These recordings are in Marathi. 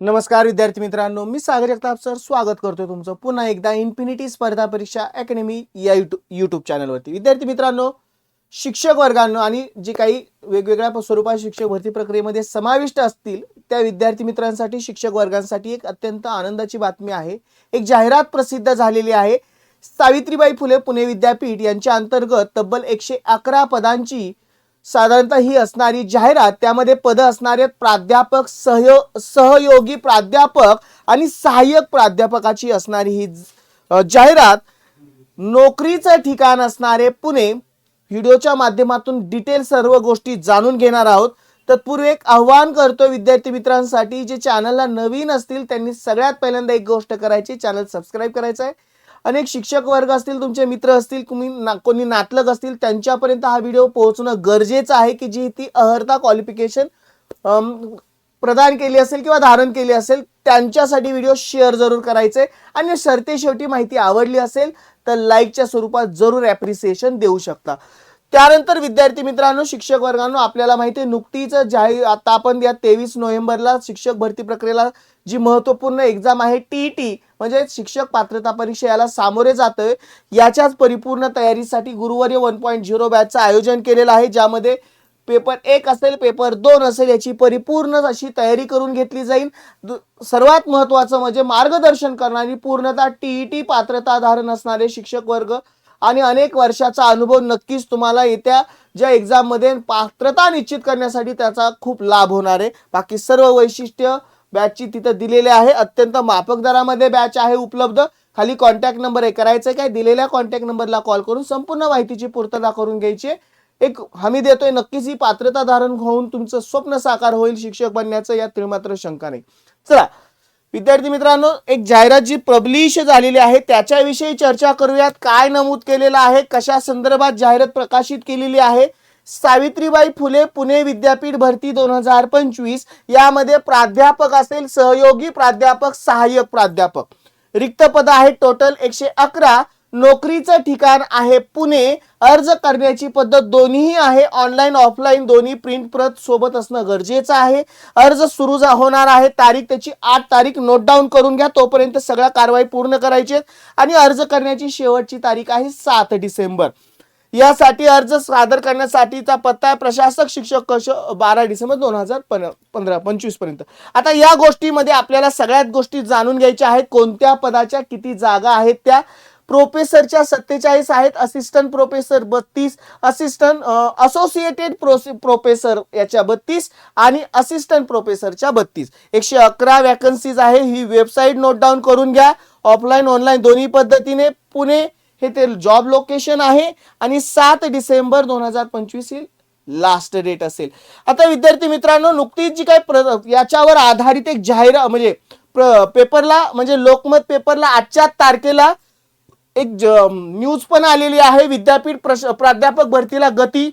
नमस्कार विद्यार्थी मित्रांनो. मी सागर जगताप सर स्वागत करतो तुमचं. पुन्हा एकदा इन्फिनिटी स्पर्धा परीक्षा अकॅडमी या युट्यूब यूट्यूब चॅनलवरती विद्यार्थी मित्रांनो शिक्षक वर्गांनो आणि जे काही वेगवेगळ्या स्वरूपात शिक्षक भरती प्रक्रियेमध्ये समाविष्ट असतील त्या विद्यार्थी मित्रांसाठी शिक्षक वर्गांसाठी एक अत्यंत आनंदाची बातमी आहे. एक जाहिरात प्रसिद्ध झालेली आहे. सावित्रीबाई फुले पुणे विद्यापीठ यांच्या अंतर्गत तब्बल एकशे अकरा पदांची साधारणतः ही असणारी जाहिरात त्यामध्ये पद असणारे प्राध्यापक सहयो सहयोगी प्राध्यापक आणि सहाय्यक प्राध्यापकाची असणारी ही जाहिरात. नोकरीचं ठिकाण असणारे पुणे. व्हिडिओच्या माध्यमातून डिटेल सर्व गोष्टी जाणून घेणार आहोत. तत्पूर्वी एक आव्हान करतो विद्यार्थी मित्रांसाठी जे चॅनलला नवीन असतील त्यांनी सगळ्यात पहिल्यांदा एक गोष्ट करायची चॅनल सबस्क्राईब करायचं आहे अनेक शिक्षक वर्ग असतील तुमचे मित्र असतील तुम्ही ना कोणी नातलग असतील त्यांच्यापर्यंत हा व्हिडिओ पोहोचणं गरजेचं आहे की जी ती अहर्ता क्वालिफिकेशन प्रदान केली असेल किंवा धारण केली असेल त्यांच्यासाठी व्हिडिओ शेअर जरूर करायचे. आणि सरते शेवटी माहिती आवडली असेल तर लाईकच्या स्वरूपात जरूर ॲप्रिसिएशन देऊ शकता. त्यानंतर विद्यार्थी मित्रांनो शिक्षक वर्गांनो आपल्याला माहिती आहे नुकतीच जाहीर आता आपण या तेवीस नोव्हेंबरला शिक्षक भरती प्रक्रियेला जी महत्त्वपूर्ण एक्झाम आहे टी टी म्हणजे शिक्षक पात्रता परीक्षा याला सामोरे जातोय. याच्याच परिपूर्ण तयारीसाठी गुरुवारी वन पॉईंट झिरो बॅचचं आयोजन केलेलं आहे ज्यामध्ये पेपर एक असेल पेपर दोन असेल याची परिपूर्ण अशी तयारी करून घेतली जाईल. सर्वात महत्वाचं म्हणजे मार्गदर्शन करणारी पूर्णतः टीईटी पात्रता धारण असणारे शिक्षक वर्ग आणि अनेक वर्षाचा अनुभव नक्कीच तुम्हाला येत्या ज्या एक्झाममध्ये पात्रता निश्चित करण्यासाठी त्याचा खूप लाभ होणार आहे. बाकी सर्व वैशिष्ट्य बॅचची तिथं दिलेले आहे. अत्यंत माफक दरामध्ये बॅच आहे उपलब्ध. खाली कॉन्टॅक्ट नंबर आहे. करायचं काय? दिलेल्या कॉन्टॅक्ट नंबरला कॉल करून संपूर्ण माहितीची पूर्तता करून घ्यायची आहे. एक हमी देतोय. नक्कीच ही पात्रता धारण होऊन तुमचं स्वप्न साकार होईल शिक्षक बनण्याचं या त्रिमात्र शंका नाही चला विद्यार्थी मित्रांनो एक जाहिरात जी पब्लिश झालेली आहे त्याच्याविषयी चर्चा करूयात. काय नमूद केलेलं आहे कशा संदर्भात जाहिरात प्रकाशित केलेली आहे? सावित्रीबाई फुले पुणे विद्यापीठ भरती दोन हजार पंचवीस. यामध्ये प्राध्यापक असेल सहयोगी प्राध्यापक सहाय्यक प्राध्यापक. रिक्त पद आहेत टोटल एकशे अकरा. नोकरीचं ठिकाण आहे पुणे. अर्ज करण्याची पद्धत दोन्हीही आहे. ऑनलाईन ऑफलाईन दोन्ही प्रिंट प्रत सोबत असणं गरजेचं आहे. अर्ज सुरू जा- होणार आहे. तारीख त्याची आठ तारीख नोट डाऊन करून घ्या. तोपर्यंत सगळ्या कारवाई पूर्ण करायची आहेत. आणि अर्ज करण्याची शेवटची तारीख आहे सात डिसेंबर. यासाठी अर्ज सादर करण्यासाठीचा पत्ता आहे. प्रशासक शिक्षक कक्ष बारा डिसेंबर दोन हजार पन पंधरा पंचवीसपर्यंत. आता या गोष्टीमध्ये आपल्याला सगळ्यात गोष्टी जाणून घ्यायच्या आहेत. कोणत्या पदाच्या किती जागा आहेत त्या? प्रोफेसरच्या सत्तेचाळीस आहेत असिस्टंट प्रोफेसर बत्तीस असिस्टंट असोसिएटेड प्रोफेसर याच्या बत्तीस आणि असिस्टंट प्रोफेसरच्या बत्तीस. एकशे अकरा वॅकन्सीज आहे ही वेबसाईट नोट डाऊन करून घ्या. ऑफलाईन ऑनलाईन दोन्ही पद्धतीने. पुणे हे ते जॉब लोकेशन आहे आणि सात डिसेंबर दोन हजार पंचवीस ही लास्ट डेट असेल. आता विद्यार्थी मित्रांनो नुकतीच जी काही प्र याच्यावर आधारित एक जाहीर म्हणजे प्र- पेपरला म्हणजे लोकमत पेपरला आजच्या तारखेला एक ज- न्यूज पण आलेली आहे. विद्यापीठ प्रश प्राध्यापक भरतीला गती.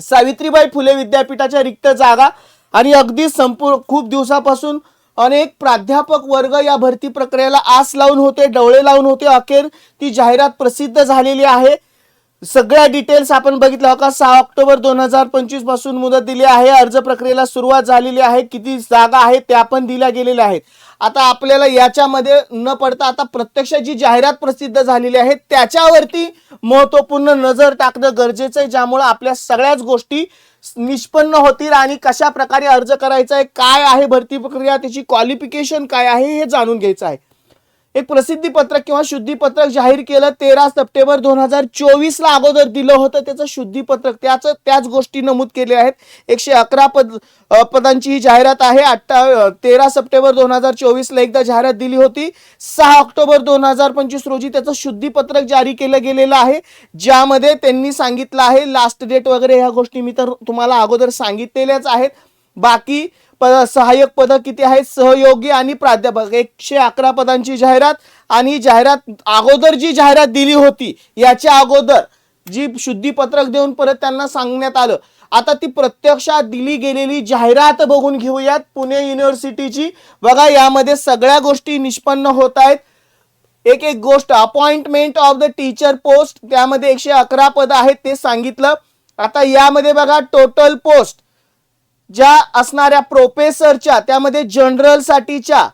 सावित्रीबाई फुले विद्यापीठाच्या रिक्त जागा. आणि अगदी संपूर्ण खूप दिवसापासून अनेक प्राध्यापक वर्ग या भरती प्रक्रियेला आस लावून होते डवळे लावून होते. अखेर ती जाहिरात प्रसिद्ध झालेली आहे. सगळ्या डिटेल्स आपण बघितलं हो का? सहा ऑक्टोबर दोन हजार पंचवीसपासून मुदत दिली आहे. अर्ज प्रक्रियेला सुरुवात झालेली आहे. किती जागा आहेत त्या पण दिल्या गेलेल्या आहेत. आता आपल्याला याच्यामध्ये न पडता आता प्रत्यक्ष जी जाहिरात प्रसिद्ध झालेली आहे त्याच्यावरती महत्त्वपूर्ण नजर टाकणं गरजेचं आहे ज्यामुळे आपल्या सगळ्याच गोष्टी निष्पन्न होतील आणि कशा प्रकारे अर्ज करायचा आहे काय आहे भरती प्रक्रिया त्याची क्वालिफिकेशन काय आहे हे जाणून घ्यायचं आहे. एक प्रसिद्धी पत्रक किंवा शुद्धीपत्रक जाहीर केलं तेरा सप्टेंबर दोन हजार चोवीस ला अगोदर दिलं होतं. त्याचं शुद्धीपत्रक त्याच त्याच गोष्टी नमूद केल्या आहेत. एकशे अकरा पद पदांची ही जाहिरात आहे. अठ्ठा तेरा सप्टेंबर दोन हजार चोवीस ला एकदा जाहिरात दिली होती. सहा ऑक्टोबर दोन हजार पंचवीस रोजी त्याचं शुद्धीपत्रक जारी केलं गेलेलं आहे. ज्यामध्ये त्यांनी सांगितलं आहे लास्ट डेट वगैरे ह्या गोष्टी मी तर तुम्हाला अगोदर सांगितलेल्याच आहेत. बाकी पद सहाय्यक पदं किती आहेत? सहयोगी आणि प्राध्यापक. एकशे अकरा पदांची जाहिरात आणि जाहिरात अगोदर जी जाहिरात दिली होती. याच्या अगोदर जी शुद्धीपत्रक देऊन परत त्यांना सांगण्यात आलं. आता ती प्रत्यक्षात दिली गेलेली जाहिरात बघून घेऊयात. पुणे युनिव्हर्सिटीची बघा यामध्ये सगळ्या गोष्टी निष्पन्न होत आहेत. एक एक गोष्ट appointment of the teacher post त्यामध्ये एकशे अकरा पद आहेत ते सांगितलं. आता यामध्ये बघा टोटल पोस्ट ज्या असणाऱ्या प्रोफेसरच्या त्यामध्ये जनरल साठीच्या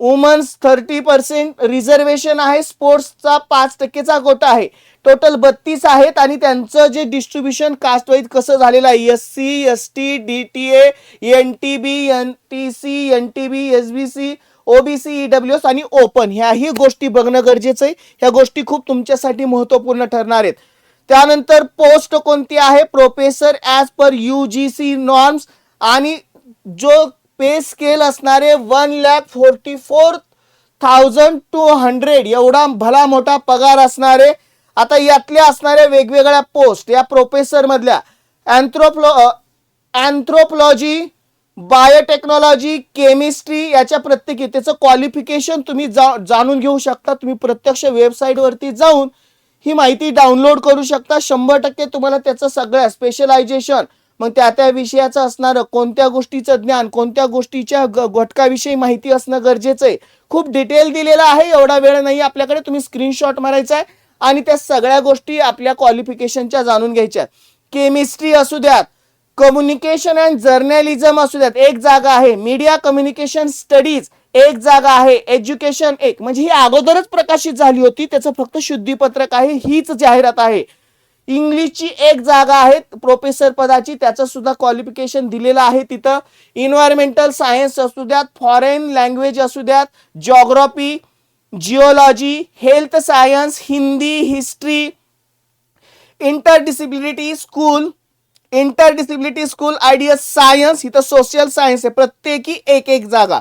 वुमन्स थर्टी पर्सेंट रिझर्वेशन आहे स्पोर्ट्सचा पाच टक्केचा कोटा आहे. टोटल बत्तीस आहेत आणि त्यांचं जे डिस्ट्रीब्युशन कास्ट वाईज कसं झालेलं आहे S C S T D T A N T B N T C N T B S B C OBC EW S आणि ओपन ह्याही गोष्टी बघणं गरजेचं आहे. ह्या गोष्टी खूप तुमच्यासाठी महत्त्वपूर्ण ठरणार आहेत. त्यानंतर पोस्ट कोणती आहे? Professor as per U G C norms आणि जो पे स्केल असणारे one lakh forty four thousand two hundred एवढा भला मोठा पगार असणारे आता यातल्या असणाऱ्या वेगवेगळ्या पोस्ट या प्रोफेसर मधल्या अँथ्रोप्लो अँथ्रोपॉलॉजी बायोटेक्नॉलॉजी केमिस्ट्री याच्या प्रत्येकी त्याचं क्वालिफिकेशन तुम्ही जा जाणून घेऊ शकता. तुम्ही प्रत्यक्ष वेबसाईटवरती जाऊन ही माहिती डाउनलोड करू शकता. शंभर टक्के तुम्हाला त्याचं सगळं स्पेशलायझेशन मग त्या त्या विषयाचं असणारं कोणत्या गोष्टीचं ज्ञान कोणत्या गोष्टीच्या घटकाविषयी माहिती असणं गरजेचं आहे? खूप डिटेल दिलेला आहे एवढा वेळ नाही आपल्याकडे तुम्ही स्क्रीनशॉट मारायचा आहे आणि त्या सगळ्या गोष्टी आपल्या क्वालिफिकेशनच्या जाणून घ्यायच्या केमिस्ट्री असू द्यात कम्युनिकेशन अँड जर्नलिझम असू द्यात एक जागा आहे. मीडिया कम्युनिकेशन स्टडीज एक जागा आहे. एज्युकेशन एक. म्हणजे ही अगोदरच प्रकाशित झाली होती त्याचं फक्त शुद्धीपत्रक आहे हीच जाहिरात आहे. इंग्लिशची एक जागा आहे. प्रोफेसर पदाची त्याचं सुद्धा क्वालिफिकेशन दिलेलं आहे तिथं. इन्व्हायरमेंटल सायन्स असू द्यात फॉरेन लँग्वेज असू द्यात geography geology health science Hindi history interdisciplinary school interdisciplinary school ideas science इथं सोशल सायन्स आहे. प्रत्येकी एक एक जागा.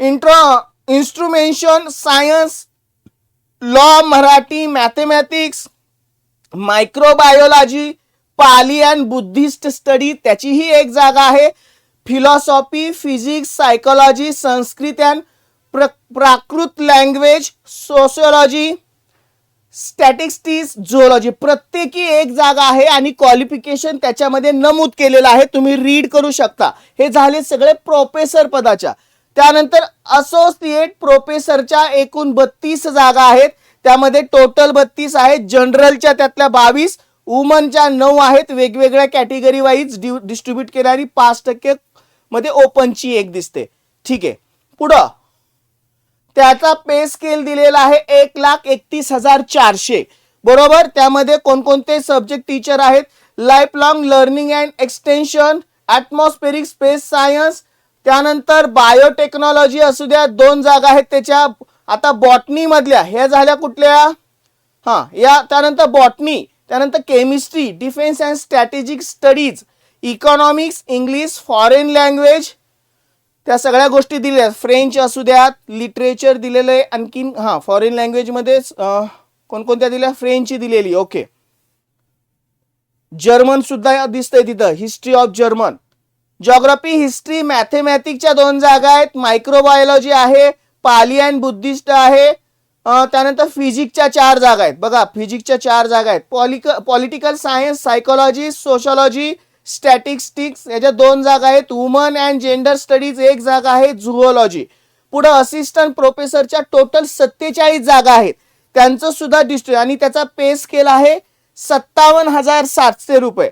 Intro instrumentation science law Marathi mathematics microbiology Pali and Buddhist study त्याचीही एक जागा आहे. Philosophy physics psychology Sanskrit and प्र Prakrit language sociology statistics zoology प्रत्येकी एक जागा आहे आणि क्वालिफिकेशन त्याच्यामध्ये नमूद केलेलं आहे. तुम्ही रीड करू शकता. हे झाले सगळे प्रोफेसर पदाच्या. त्यानंतर असोसिएट प्रोफेसरच्या एकूण बत्तीस जागा आहेत. त्यामध्ये टोटल बत्तीस आहेत. जनरलच्या त्यातल्या बावीस वुमनच्या नऊ आहेत. वेगवेगळ्या कॅटेगरी वाईज डिस्ट्रीब्यूट केणारी पाच टक्के मध्ये ओपनची एक दिसते. ठीक आहे. पुढं. त्याचा पे स्केल दिलेला आहे एक लाख एकतीस हजार चारशे. बरोबर? त्यामध्ये कोणकोणते सब्जेक्ट टीचर आहेत? Life long learning and extension atmospheric space science त्यानंतर बायोटेक्नॉलॉजी असू द्या दोन जागा आहेत त्याच्या. आता बॉटनी मधल्या ह्या झाल्या कुठल्या? हां या त्यानंतर बॉटनी त्यानंतर chemistry defence and strategic studies economics English foreign language त्या सगळ्या गोष्टी दिल्या. फ्रेंच असू द्यात लिटरेचर दिलेलं आहे आणखीन हां फॉरेन लँग्वेजमध्येच कोणकोणत्या दिल्या? फ्रेंचची दिलेली ओके जर्मन सुद्धा दिसतंय तिथं history of German geography history मॅथेमॅटिकच्या दोन जागा आहेत. मायक्रोबायोलॉजी आहे पाली अँड बुद्धिस्ट आहे. त्यानंतर फिजिक्सच्या चार जागा आहेत. बघा फिजिक्सच्या चार जागा आहेत. Folic political science psychology sociology statistics याच्या दोन जागा आहेत. वुमन अँड जेंडर स्टडीज एक जागा आहे झुओलॉजी पुढं असिस्टंट प्रोफेसरच्या टोटल सत्तेचाळीस जागा आहेत. त्यांचं सुद्धा डिस्ट्रिक्ट आणि त्याचा पे स्केल आहे सत्तावन्न हजार सातशे रुपये.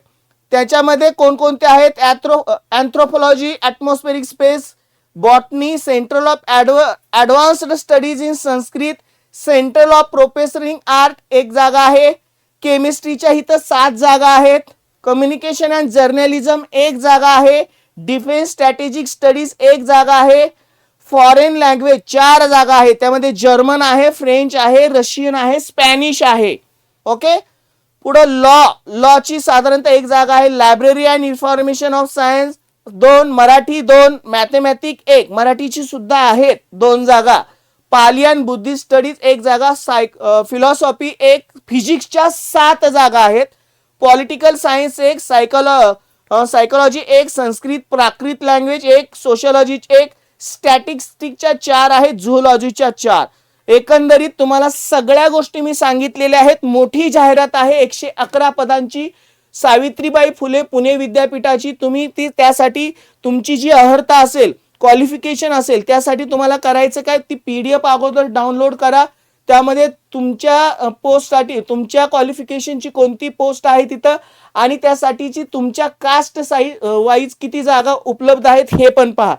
त्याच्यामध्ये कोणकोणते आहेत? ॲथ्रो anthropology atmospheric space botany central of ॲडव advanced studies in Sanskrit central of प्रोफेसरिंग art एक जागा आहे. केमिस्ट्रीच्या इथं सात जागा आहेत. कम्युनिकेशन अँड जर्नलिझम एक जागा आहे. डिफेन्स स्ट्रॅटेजिक स्टडीज एक जागा आहे. फॉरेन लँग्वेज चार जागा आहे त्यामध्ये जर्मन आहे फ्रेंच आहे रशियन आहे स्पॅनिश आहे. ओके पुढं लॉ लॉची साधारणतः एक जागा आहे library and information of science दोन मराठी दोन मॅथमॅटिक एक. मराठीची सुद्धा आहेत दोन जागा. पालियन बुद्धिस्ट स्टडीज एक जागा सायक फिलॉसॉफी एक फिजिक्सच्या सात जागा आहेत. पॉलिटिकल सायन्स एक सायकोलॉ सायकोलॉजी एक संस्कृत प्राकृत लँग्वेज एक सोशलॉजी एक स्टॅटिस्टिकच्या चार आहेत झुओलॉजीच्या चार. एकंदरीत तुम्हाला सगळ्या गोष्टी मी सांगितलेल्या आहेत. मोठी जाहिरात आहे एकशे अकरा पदांची. सावित्रीबाई फुले पुणे विद्यापीठाची तुम्ही ती त्यासाठी तुमची जी अर्हता असेल क्वालिफिकेशन असेल त्यासाठी तुम्हाला करायचं काय? ती पी डी एफ अगोदर डाउनलोड करा. त्यामध्ये तुमच्या पोस्टसाठी तुमच्या क्वालिफिकेशनची कोणती पोस्ट आहे तिथं आणि त्यासाठीची तुमच्या कास्ट साई वाईज किती जागा उपलब्ध आहेत हे पण पहा.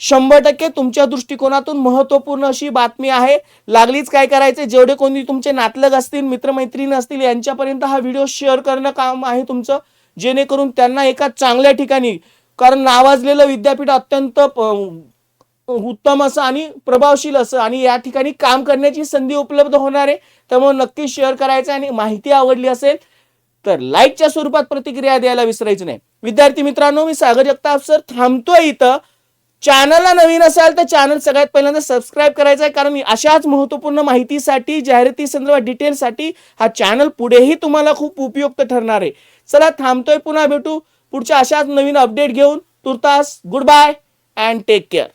शंभर टक्के तुमच्या दृष्टिकोनातून महत्त्वपूर्ण अशी बातमी आहे. लागलीच काय करायचे? जेवढे कोणी तुमचे नातलग असतील मित्रमैत्रीण असतील यांच्यापर्यंत हा व्हिडिओ शेअर करणं काम आहे तुमचं. जेणेकरून त्यांना एका चांगल्या ठिकाणी कारण नावाजलेलं विद्यापीठ अत्यंत उत्तम असं आणि प्रभावशील असं आणि या ठिकाणी काम करण्याची संधी उपलब्ध होणार आहे. त्यामुळे नक्की शेअर करायचं आणि माहिती आवडली असेल तर लाईकच्या स्वरूपात प्रतिक्रिया द्यायला विसरायचं नाही. विद्यार्थी मित्रांनो मी सागर जगताप सर थांबतोय इथं. चॅनलला नवीन असाल तर चॅनल सगळ्यात पहिल्यांदा सबस्क्राईब करायचं आहे. कारण अशाच महत्त्वपूर्ण माहितीसाठी जाहिराती संदर्भात डिटेलसाठी हा चॅनल पुढेही तुम्हाला खूप उपयुक्त ठरणार आहे. चला थांबतोय पुन्हा भेटू. पुढच्या अशाच नवीन अपडेट घेऊन. तुर्तास good bye and take care.